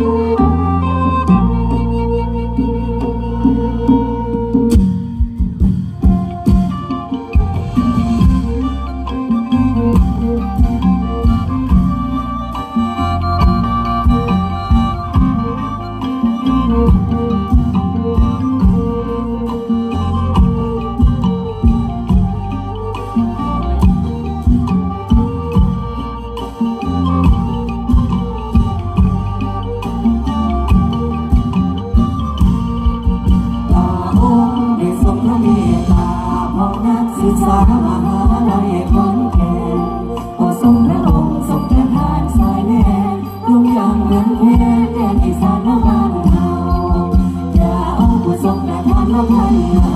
you. สาลายของแขนก็ทงพระองค์ทรงประานสายน่ลุงยังเมืองแพ้แนอีสานบ้าเฮาอย่าเอางประทนมาพันหา